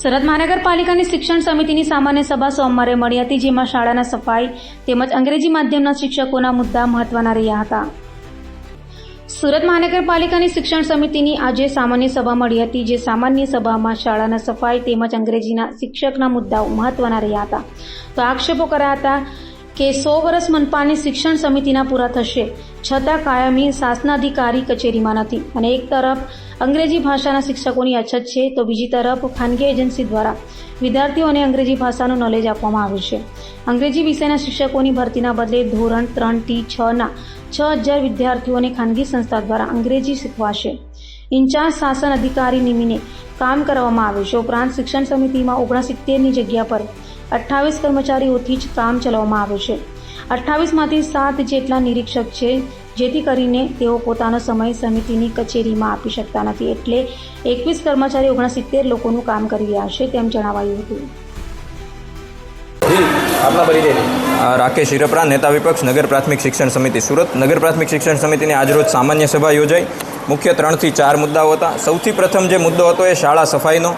સુરત મહાનગરપાલિકાની શિક્ષણ સમિતિની સામાન્ય સભા સોમવારે મળી હતી, જેમાં શાળાના સફાઈ તેમજ અંગ્રેજી માધ્યમના શિક્ષકોના મુદ્દા મહત્વના રહ્યા હતા. સુરત મહાનગરપાલિકાની શિક્ષણ સમિતિની આજે સામાન્ય સભા મળી હતી, જે સામાન્ય સભામાં શાળાના સફાઈ તેમજ અંગ્રેજીના શિક્ષકના મુદ્દાઓ મહત્વના રહ્યા હતા. તો આક્ષેપો કર્યા હતા કે સો વર્ષ મનપાની શિક્ષણ સમિતિના પૂરા થશે. છતાં કાયમી શાસનાધિકારી કચેરીમાં નથી. અને એક તરફ અંગ્રેજી ભાષાના શિક્ષકોની અછત છે, તો બીજી તરફ ખાનગી એજન્સી દ્વારા વિદ્યાર્થીઓને અંગ્રેજી ભાષાનું નોલેજ આપવામાં આવ્યું છે. અંગ્રેજી વિષયના શિક્ષકોની ભરતીના બદલે ધોરણ ત્રણ ટી છના છ હજાર વિદ્યાર્થીઓને ખાનગી સંસ્થા દ્વારા અંગ્રેજી શીખવાશે. ઇન્ચાર્જ શાસન અધિકારી નિમિને કામ કરવામાં આવે છે. ઉપરાંત શિક્ષણ સમિતિમાં ઓગણસિત્તેરની જગ્યા પર અઠ્ઠાવીસ કર્મચારીઓથી જ કામ ચલાવવામાં આવે છે. અઠ્ઠાવીસમાંથી સાત જેટલા નિરીક્ષક છે જેથી કરીને તેઓ પોતાનો સમય સમિતિની કચેરીમાં આપી શકતા નથી. એટલે એકવીસ કર્મચારી ઓગણસિત્તેર લોકોનું કામ કરી રહ્યા છે તેમ જણાવાયું હતું. આપના પરિચય. રાકેશ હિરપરા નેતા વિપક્ષ નગર પ્રાથમિક શિક્ષણ સમિતિ સુરત. નગર પ્રાથમિક શિક્ષણ સમિતિની આજરોજ સામાન્ય સભા યોજાઈ. મુખ્ય ત્રણથી ચાર મુદ્દાઓ હતા. સૌથી પ્રથમ જે મુદ્દો હતો એ શાળા સફાઈનો.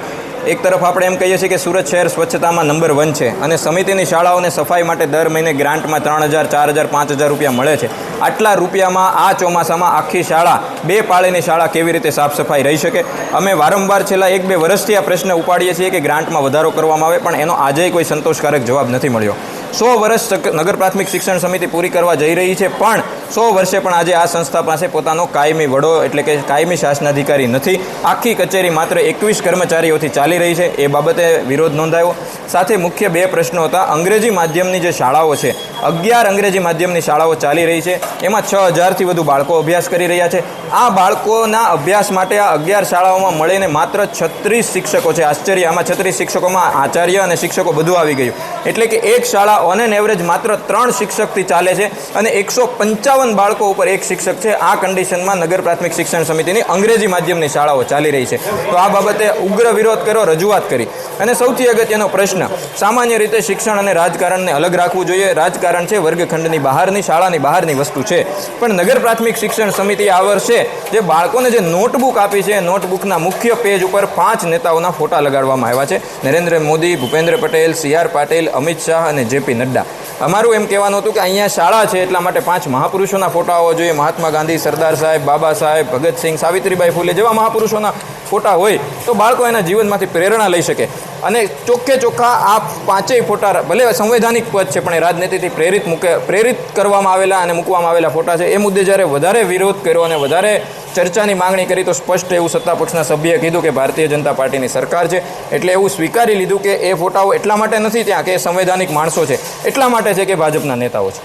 એક તરફ આપણે એમ કહીએ છીએ કે સુરત શહેર સ્વચ્છતામાં નંબર વન છે અને સમિતિની શાળાઓને સફાઈ માટે દર મહિને ગ્રાન્ટમાં ત્રણ હજાર, ચાર હજાર, પાંચ હજાર રૂપિયા મળે છે. આટલા રૂપિયામાં આ ચોમાસામાં આખી શાળા, બે પાળીની શાળા કેવી રીતે સાફ સફાઈ રહી શકે? અમે વારંવાર છેલ્લા એક, બે વર્ષથી આ પ્રશ્ન ઉપાડીએ છીએ કે ગ્રાન્ટમાં વધારો કરવામાં આવે, પણ એનો આજે કોઈ સંતોષકારક જવાબ નથી મળ્યો. સો વર્ષ નગર પ્રાથમિક શિક્ષણ સમિતિ પૂરી કરવા જઈ રહી છે, પણ સો વર્ષે પણ આજે આ સંસ્થા પાસે પોતાનો કાયમી વડો, એટલે કે કાયમી શાસનાધિકારી નથી. આખી કચેરી માત્ર એકવીસ કર્મચારીઓથી ચાલી રહી છે. એ બાબતે વિરોધ નોંધાયો. સાથે મુખ્ય બે પ્રશ્નો હતા. અંગ્રેજી માધ્યમની જે શાળાઓ છે, અગિયાર અંગ્રેજી માધ્યમની શાળાઓ ચાલી રહી છે. એમાં છ હજારથી વધુ બાળકો અભ્યાસ કરી રહ્યા છે. આ બાળકોના અભ્યાસ માટે આ અગિયાર શાળાઓમાં મળીને માત્ર છત્રીસ શિક્ષકો છે. આશ્ચર્ય, આમાં છત્રીસ શિક્ષકોમાં આચાર્ય અને શિક્ષકો બધું આવી ગયું. એટલે કે એક શાળા ઓન એન એવરેજ માત્ર ત્રણ શિક્ષકથી ચાલે છે અને એકસો પંચાવન બાળકો ઉપર એક શિક્ષક છે. આ કન્ડિશનમાં નગર પ્રાથમિક શિક્ષણ સમિતિની અંગ્રેજી માધ્યમની શાળાઓ ચાલી રહી છે. તો આ બાબતે ઉગ્ર વિરોધ કર્યો, રજૂઆત કરી. અને સૌથી અગત્યનો પ્રશ્ન, સામાન્ય રીતે શિક્ષણ અને રાજકારણને અલગ રાખવું જોઈએ. રાજકારણ છે વર્ગખંડની બહારની, શાળાની બહારની વસ્તુ છે. પણ નગર પ્રાથમિક શિક્ષણ સમિતિ આ વર્ષે જે બાળકોને જે નોટબુક આપી છે, નોટબુકના મુખ્ય પેજ ઉપર પાંચ નેતાઓના ફોટા લગાડવામાં આવ્યા છે. નરેન્દ્ર મોદી, ભૂપેન્દ્ર પટેલ, સી આર પાટીલ, અમિત શાહ અને જેપી નડ્ડા. અમારું એમ કહેવાનું હતું કે અહીંયા શાળા છે એટલા માટે પાંચ મહાપુરુષોના ફોટા હોવા જોઈએ. મહાત્મા ગાંધી, સરદાર સાહેબ, બાબા સાહેબ, ભગતસિંહ, સાવિત્રીબાઈ ફૂલે જેવા મહાપુરુષોના ફોટા હોય તો બાળકો એના જીવનમાંથી પ્રેરણા લઈ શકે. અને ચોખ્ખે ચોખ્ખા આ પાંચેય ફોટા ભલે સંવૈધાનિક પદ છે, પણ એ રાજનીતિથી પ્રેરિત મૂકે, પ્રેરિત કરવામાં આવેલા અને મૂકવામાં આવેલા ફોટા છે. એ મુદ્દે જ્યારે વધારે વિરોધ કર્યો અને વધારે ચર્ચાની માંગણી કરી, તો સ્પષ્ટ એવું સત્તા પક્ષના સભ્યએ કીધું કે ભારતીય જનતા પાર્ટીની સરકાર છે. એટલે એવું સ્વીકારી લીધું કે એ ફોટાઓ એટલા માટે નથી ત્યાં કે સંવૈધાનિક માણસો છે. એટલા માટે છે કે ભાજપના નેતાઓ છે.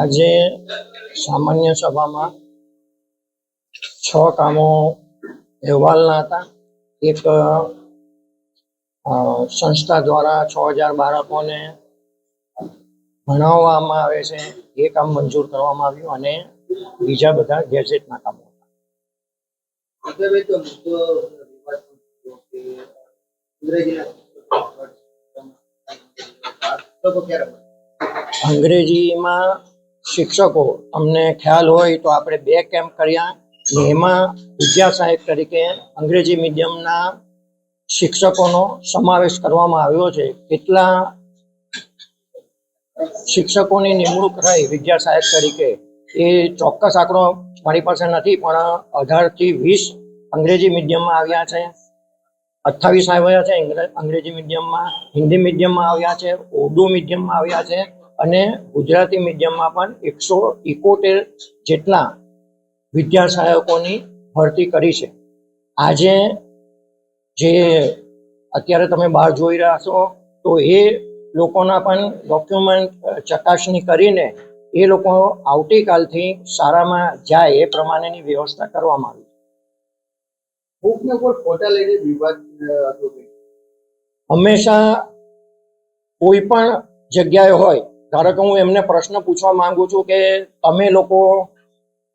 આજે સામાન્ય સભામાં છ કામો અહેવાલના હતા. એક સંસ્થા દ્વારા છ હજાર બાળકોને ભણાવવામાં આવે છે. એ કામ મંજૂર કરવામાં આવ્યું અને બીજા બધા ગેજેટના કામો? અંગ્રેજીમાં શિક્ષકો અમને ખ્યાલ હોય તો આપણે બે કેમ્પ કર્યા. એમાં વિદ્યા સાહેબ તરીકે અંગ્રેજી મીડિયમના શિક્ષકોનો સમાવેશ કરવામાં આવ્યો છે. કેટલા શિક્ષકોની નિમણૂક થઈ વિદ્યા સહાયક તરીકે એ ચોક્કસ આંકડો મારી પાસે નથી, પણ અઢારથી વીસ અંગ્રેજી મીડિયમમાં આવ્યા છે. અઠ્ઠાવીસ આવ્યા છે અંગ્રેજી મીડિયમમાં, હિન્દી મીડિયમમાં આવ્યા છે, ઉર્દુ મીડિયમમાં આવ્યા છે અને ગુજરાતી મીડિયમમાં પણ એકસો ઇકોતેર જેટલા વિદ્યા સહાયકોની ભરતી કરી છે. આજે જે અત્યારે તમે બહાર જોઈ રહ્યા છો તો એ લોકોના પણ ડોક્યુમેન્ટ ચકાસણી કરીને એ લોકો આવતીકાલથી શાળામાં જાય એ પ્રમાણેની વ્યવસ્થા કરવામાં આવી બુકને કોઈ ફોટા લઈને વિવાદ હંમેશા કોઈ પણ જગ્યાએ હોય ધારો કે હું એમને પ્રશ્ન પૂછવા માંગુ છું કે તમે લોકો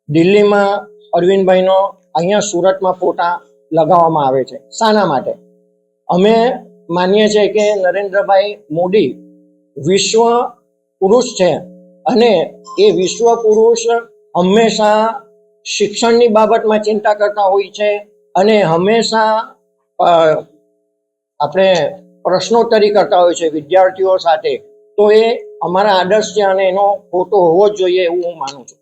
દિલ્હીમાં અરવિંદભાઈનો અહીંયા સુરતમાં ફોટા લગાવવામાં આવે છે. શાના માટે? અમે માનીએ છીએ કે નરેન્દ્રભાઈ મોદી વિશ્વ પુરુષ છે અને એ વિશ્વ પુરુષ હંમેશા શિક્ષણની બાબતમાં ચિંતા કરતા હોય છે અને હંમેશા આપણે પ્રશ્નોત્તરી કરતા હોય છે વિદ્યાર્થીઓ સાથે. તો એ અમારા આદર્શ છે અને એનો ફોટો હોવો જ જોઈએ એવું હું માનું છું.